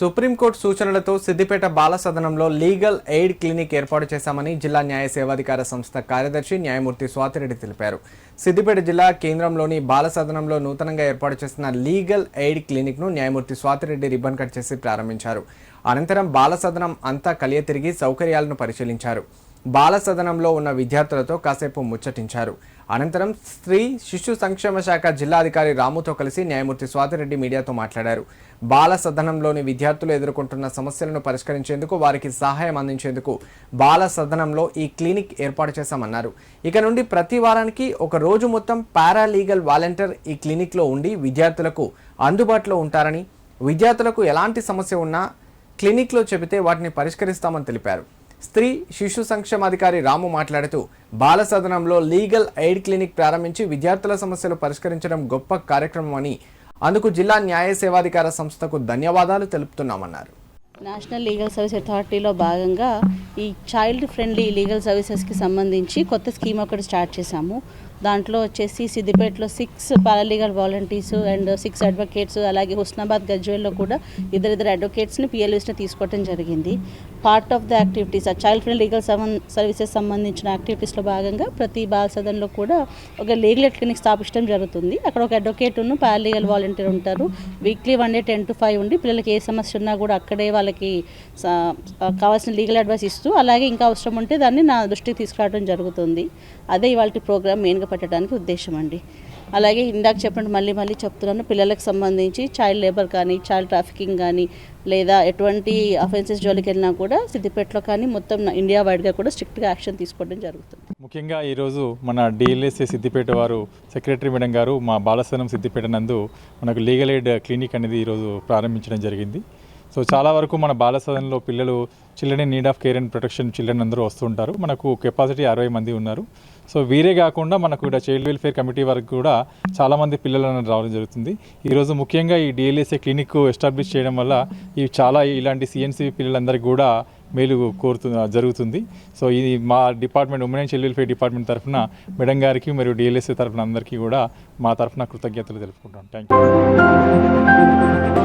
Supreme court సూచనలతో సిద్దిపేట బాల సదనంలో లీగల్ ఎయిడ్ క్లినిక్ ఏర్పాటు చేశామని జిల్లా న్యాయ సేవాధికార సంస్థ కార్యదర్శి న్యాయమూర్తి స్వాతిరెడ్డి తెలిపారు. సిద్దిపేట జిల్లా కేంద్రంలోని బాల సదనంలో నూతనంగా ఏర్పాటు చేసిన లీగల్ ఎయిడ్ క్లినిక్ను న్యాయమూర్తి స్వాతిరెడ్డి రిబ్బన్ కట్ చేసి ప్రారంభించారు. అనంతరం బాల సదనం అంతా కలియ తిరిగి సౌకర్యాలను పరిశీలించారు. బాల సదనంలో ఉన్న విద్యార్థులతో కాసేపు ముచ్చటించారు. అనంతరం స్త్రీ శిశు సంక్షేమ శాఖ జిల్లాధికారి రాముతో కలిసి న్యాయమూర్తి స్వాతిరెడ్డి మీడియాతో మాట్లాడారు. బాల సదనంలోని విద్యార్థులు ఎదుర్కొంటున్న సమస్యలను పరిష్కరించేందుకు వారికి సహాయం అందించేందుకు బాల సదనంలో ఈ క్లినిక్ ఏర్పాటు చేశామన్నారు. ఇక నుండి ప్రతి వారానికి ఒక రోజు మొత్తం పారాలీగల్ వాలంటీర్ ఈ క్లినిక్లో ఉండి విద్యార్థులకు అందుబాటులో ఉంటారని విద్యార్థులకు ఎలాంటి సమస్య ఉన్నా క్లినిక్లో చెబితే వాటిని పరిష్కరిస్తామని తెలిపారు. స్త్రీ శిశు సంక్షేమాధికారి రాము మాట్లాడుతూ బాల సదనంలో లీగల్ ఎయిడ్ క్లినిక్ ప్రారంభించి విద్యార్థుల సమస్యలు పరిష్కరించడం గొప్ప కార్యక్రమం అని అందుకు జిల్లా న్యాయ సేవాధికార సంస్థకు ధన్యవాదాలు తెలుపుతున్నామన్నారు. నేషనల్ లీగల్ సర్వీస్ అథారిటీలో భాగంగా ఈ చైల్డ్ ఫ్రెండ్లీ లీగల్ సర్వీసెస్కి సంబంధించి కొత్త స్కీమ్ ఒకటి స్టార్ట్ చేశాము. దాంట్లో వచ్చేసి సిద్దిపేటలో six paralegal volunteers and six advocates అలాగే హుస్నాబాద్ గజ్వేల్లో కూడా ఇద్దరిద్దరు అడ్వకేట్స్ని పిఎల్ఎస్ని తీసుకోవడం జరిగింది. పార్ట్ ఆఫ్ ద యాక్టివిటీస్ ఆ చైల్డ్ ఫ్రెండ్ లీగల్ సర్వీసెస్ సంబంధించిన యాక్టివిటీస్లో భాగంగా ప్రతి బాల సదన్లో కూడా ఒక లీగల్ క్లినిక్ స్థాపించడం జరుగుతుంది. అక్కడ ఒక అడ్వకేట్ ఉన్న పారాలీగల్ వాలంటీర్ ఉంటారు. Weekly one day ten to five ఉండి పిల్లలకి ఏ సమస్య ఉన్నా కూడా అక్కడే వాళ్ళకి కావాల్సిన లీగల్ అడ్వైస్ ఇస్తూ అలాగే ఇంకా అవసరం ఉంటే దాన్ని నా దృష్టికి తీసుకురావడం జరుగుతుంది. అదే ఇవాళ ప్రోగ్రామ్ మెయిన్గా పెట్టడానికి ఉద్దేశం అండి. అలాగే ఇందాక చెప్పండి మళ్ళీ మళ్ళీ చెప్తున్నాను పిల్లలకు సంబంధించి చైల్డ్ లేబర్ కానీ చైల్డ్ ట్రాఫికింగ్ కానీ లేదా ఎటువంటి అఫెన్సెస్ జోలికి వెళ్ళినా కూడా సిద్దిపేటలో కానీ మొత్తం ఇండియా వైడ్గా కూడా స్ట్రిక్ట్గా యాక్షన్ తీసుకోవడం జరుగుతుంది. ముఖ్యంగా ఈరోజు మన డిఎల్ఎస్ఏ సిద్దిపేట వారు సెక్రటరీ మేడం గారు మా బాలసనం సిద్దిపేట నందు మనకు లీగల్ ఎయిడ్ క్లినిక్ అనేది ఈరోజు ప్రారంభించడం జరిగింది. సో చాలా వరకు మన బాలసదనంలో పిల్లలు children in need of care and protection children అందరూ వస్తుంటారు మనకు కెపాసిటీ అరవై మంది ఉన్నారు. సో వీరే కాకుండా మనకు ఇక్కడ చైల్డ్ వెల్ఫేర్ కమిటీ వరకు కూడా చాలామంది పిల్లలను రావడం జరుగుతుంది. ఈరోజు ముఖ్యంగా ఈ డిఎల్ఎస్ఏ క్లినిక్ ఎస్టాబ్లిష్ చేయడం వల్ల ఇవి చాలా ఇలాంటి సిఎన్సి పిల్లలందరికీ కూడా మేలు కోరుతు జరుగుతుంది. సో ఇది మా department women and child welfare department తరఫున మేడం గారికి మరియు డిఎల్ఎస్ఏ తరఫున అందరికీ కూడా మా తరఫున కృతజ్ఞతలు తెలుపుకుంటాం థ్యాంక్ యూ